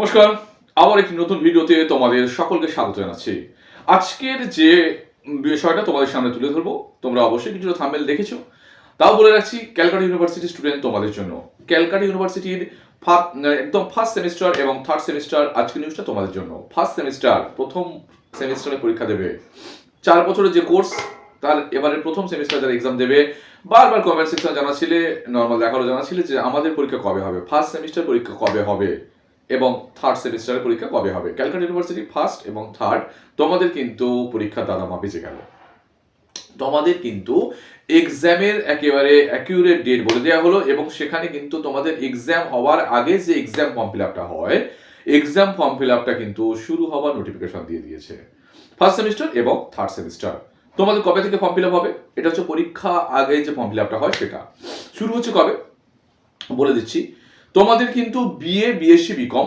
নমস্কার, আবার একটি নতুন ভিডিওতে তোমাদের সকলকে স্বাগত জানাচ্ছি। আজকের যে বিষয়টা তোমাদের সামনে তুলে ধরবো, তোমরা অবশ্যই কিছুটা থাম্বেল দেখেছ। তাও বলে রাখছি, ক্যালকাটা ইউনিভার্সিটি স্টুডেন্ট তোমাদের জন্য। ক্যালকাটা ইউনিভার্সিটির একদম ফার্স্ট সেমিস্টার এবং থার্ড সেমিস্টার আজকের নিউজটা তোমাদের জন্য। ফার্স্ট সেমিস্টার প্রথম সেমিস্টারে পরীক্ষা দেবে। চার বছরের যে কোর্স তার এবারে প্রথম সেমিস্টার যারা এক্সাম দেবে, বারবার কমেন্ট সেকশন জানাচ্ছিলে নর্মাল দেখাল জানাচ্ছিলে যে আমাদের পরীক্ষা কবে হবে? ফার্স্ট সেমিস্টার পরীক্ষা কবে হবে? এবং থার্ড সেমিস্টারের পরীক্ষা কবে হবে? ক্যালকাটা ইউনিভার্সিটি ফার্স্ট এবং থার্ড তোমাদের কিন্তু পরীক্ষার দাদামা বেঁচে গেল। তোমাদের কিন্তু এক্সামের একেবারে অ্যাকিউরেট ডেট বলে দেওয়া হলো এবং সেখানে কিন্তু তোমাদের এক্সাম হওয়ার আগে যে এক্সাম ফর্ম ফিল আপটা হয় এক্সাম ফর্ম ফিল আপটা কিন্তু শুরু হওয়ার নোটিফিকেশন দিয়ে দিয়েছে। ফার্স্ট সেমিস্টার এবং থার্ড সেমিস্টার তোমাদের কবে থেকে ফর্ম ফিল আপ হবে? এটা হচ্ছে পরীক্ষা আগে যে ফর্ম ফিল আপটা হয় সেটা। শুরু হচ্ছে কবে? বলে দিচ্ছি। তোমাদের কিন্তু BA BSc BCom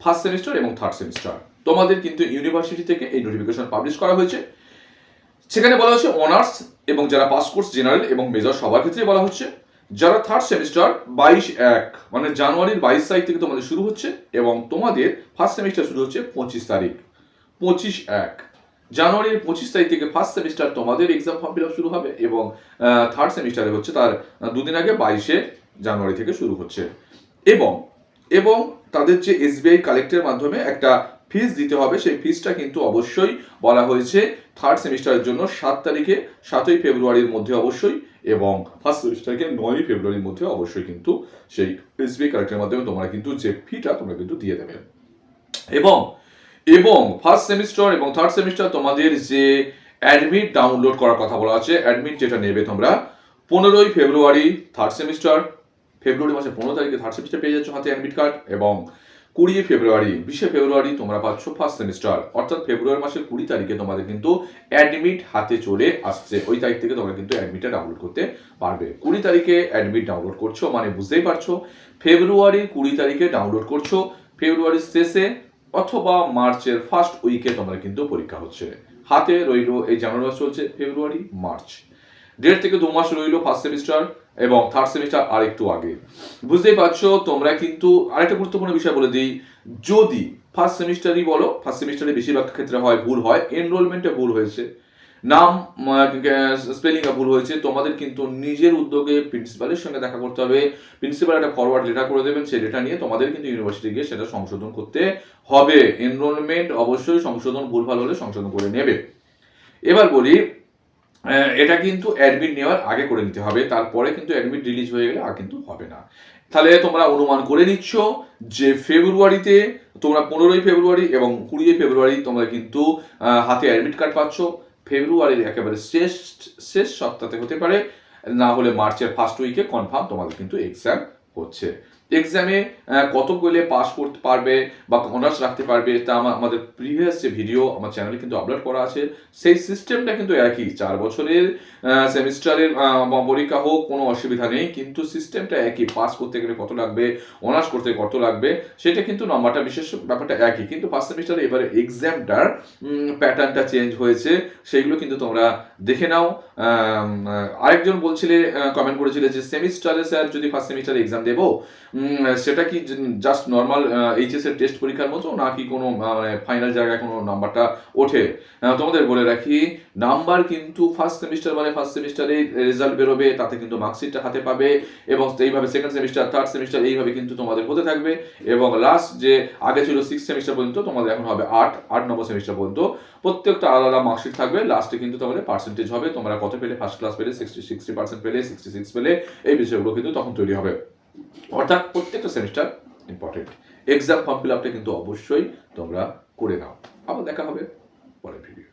first semester এবং থার্ড সেমিস্টার তোমাদের কিন্তু ইউনিভার্সিটি থেকে এই নোটিফিকেশন পাবলিশ করা হয়েছে। সেখানে বলা হচ্ছে অনার্স এবং যারা পাস কোর্স জেনারেল এবং মেজর সবার ক্ষেত্রে বলা হচ্ছে। যারা থার্ড সেমিস্টার বাইশ এক মানে জানুয়ারির বাইশ তারিখ থেকে তোমাদের শুরু হচ্ছে এবং তোমাদের ফার্স্ট সেমিস্টার শুরু হচ্ছে পঁচিশ তারিখ। পঁচিশ এক। জানুয়ারির পঁচিশ তারিখ থেকে ফার্স্ট সেমিস্টার তোমাদের এক্সাম ফর্ম ফিল শুরু হবে এবং থার্ড সেমিস্টারে হচ্ছে তার দুদিন আগে বাইশে জানুয়ারি থেকে শুরু হচ্ছে। এবং এবং তাদের যে এসবিআই কালেক্টের মাধ্যমে একটা ফিস দিতে হবে, সেই ফিসটা কিন্তু অবশ্যই বলা হয়েছে থার্ড সেমিস্টারের জন্য সাত তারিখে, সাতই ফেব্রুয়ারির মধ্যে অবশ্যই এবং ফার্স্ট সেমিস্টারকে নয়ই ফেব্রুয়ারির মধ্যে অবশ্যই কিন্তু সেই এসবিআই কালেক্টের মাধ্যমে তোমরা কিন্তু যে ফিটা তোমরা কিন্তু দিয়ে দেবে। এবং এবং ফার্স্ট সেমিস্টার এবং থার্ড সেমিস্টার তোমাদের যে অ্যাডমিট ডাউনলোড করার কথা বলা আছে অ্যাডমিট যেটা নেবে তোমরা, পনেরোই ফেব্রুয়ারি থার্ড সেমিস্টার ফেব্রুয়ারি মাসের পনেরো তারিখে থার্ড সেমিস্টার পেয়ে যাচ্ছ হাতে অ্যাডমিট কার্ড এবং কুড়ি ফেব্রুয়ারি, বিশে ফেব্রুয়ারি তোমরা পাচ্ছ ফার্স্ট সেমিস্টার অর্থাৎ ফেব্রুয়ারি মাসের কুড়ি তারিখে তোমাদের কিন্তু অ্যাডমিট হাতে চলে আসছে, ওই তারিখ থেকে তোমরা কিন্তু অ্যাডমিটটা ডাউনলোড করতে পারবে। কুড়ি তারিখে অ্যাডমিট ডাউনলোড করছ মানে বুঝতেই পারছ, ফেব্রুয়ারির কুড়ি তারিখে ডাউনলোড করছ, ফেব্রুয়ারির শেষে অথবা মার্চের ফার্স্ট উইকে তোমার কিন্তু পরীক্ষা হচ্ছে। হাতে রইল এই জানুয়ারি মাস চলছে, ফেব্রুয়ারি, মার্চ। দেড় থেকে দু মাস রইল ফার্স্ট সেমিস্টার এবং থার্ড সেমিস্টার আর একটু আগে। বুঝতেই পারছ, তোমরা কিন্তু আরেকটা গুরুত্বপূর্ণ বিষয় বলে দিই। যদি ফার্স্ট সেমিস্টারই বলো ফার্স্ট সেমিস্টারে বেশিরভাগ ক্ষেত্রে হয়, ভুল হয় এনরোলমেন্টে ভুল হয়েছে। নাম স্পেলিং ভুল হয়েছে। তোমাদের কিন্তু নিজের উদ্যোগে প্রিন্সিপালের সঙ্গে দেখা করতে হবে। প্রিন্সিপাল একটা ফরওয়ার্ড লেটার করে দেবেন, সেই লেটার নিয়ে তোমাদের কিন্তু ইউনিভার্সিটি গিয়ে সেটা সংশোধন করতে হবে। এনরোলমেন্ট অবশ্যই সংশোধন ভুলভাল হলে সংশোধন করে নেবে। এবার বলি এটা কিন্তু অ্যাডমিট নেওয়ার আগে করে নিতে হবে। তারপরে কিন্তু অ্যাডমিট রিলিজ হয়ে গেলে আর কিন্তু হবে না। তাহলে তোমরা অনুমান করে নিচ্ছ যে ফেব্রুয়ারিতে তোমরা পনেরোই ফেব্রুয়ারি এবং কুড়ি ফেব্রুয়ারি তোমরা কিন্তু হাতে অ্যাডমিট কার্ড পাচ্ছ। ফেব্রুয়ারির একেবারে শেষ শেষ সপ্তাহে হতে পারে। না হলে মার্চের ফার্স্ট উইকে কনফার্ম তোমাদের কিন্তু এক্সাম হচ্ছে। এক্সামে কত পেলে পাস করতে পারবে বা অনার্স রাখতে পারবে, তা আমা- আমাদের প্রিভিয়াস যে ভিডিও আমার চ্যানেলে কিন্তু আপলোড করা আছে। সেই সিস্টেমটা কিন্তু একই। চার বছরের সেমিস্টারের পরীক্ষা হোক, কোনো অসুবিধা নেই। কিন্তু সিস্টেমটা একই। পাস করতে গেলে কত লাগবে? অনার্স করতে কত লাগবে? সেটা কিন্তু নাম্বারটা বিশেষ ব্যাপারটা একই। কিন্তু ফার্স্ট সেমিস্টারে এবারে এক্সামটার প্যাটার্নটা চেঞ্জ হয়েছে। সেইগুলো কিন্তু তোমরা দেখে নাও। আরেকজন বলছিলে কমেন্ট করেছিলে যে, সেমিস্টারে স্যার যদি ফার্স্ট সেমিস্টারে এক্সাম দেবো সেটা কি জাস্ট নর্মাল এইচএস এর টেস্ট পরীক্ষার মতো নাকি কোনো মানে ফাইনাল জায়গায় কোনো নাম্বারটা ওঠে? তোমাদের বলে রাখি নাম্বার কিন্তু ফার্স্ট সেমিস্টার মানে ফার্স্ট সেমিস্টারে রেজাল্ট বেরোবে, তাতে কিন্তু মার্কশিটটা হাতে পাবে এবং এইভাবে সেকেন্ড সেমিস্টার থার্ড সেমিস্টার এইভাবে কিন্তু তোমাদের হতে থাকবে এবং লাস্ট যে আগে ছিল সিক্স সেমিস্টার পর্যন্ত তোমাদের এখন হবে আট আট নম্বর সেমিস্টার পর্যন্ত। প্রত্যেকটা আলাদা আলাদা মার্কশিট থাকবে লাস্টে কিন্তু তোমাদের পার্সেন্টেজ হবে, তোমরা কত পেলে? ফার্স্ট ক্লাস পেলে সিক্সটি সিক্সটি পার্সেন্ট পেলে সিক্সটি সিক্স পেলে, এই বিষয়গুলো কিন্তু তখন তৈরি হবে। অর্থাৎ প্রত্যেকটা semester important exam form fill আপটা কিন্তু অবশ্যই তোমরা করে নাও। আবার দেখা হবে পরের ভিডিও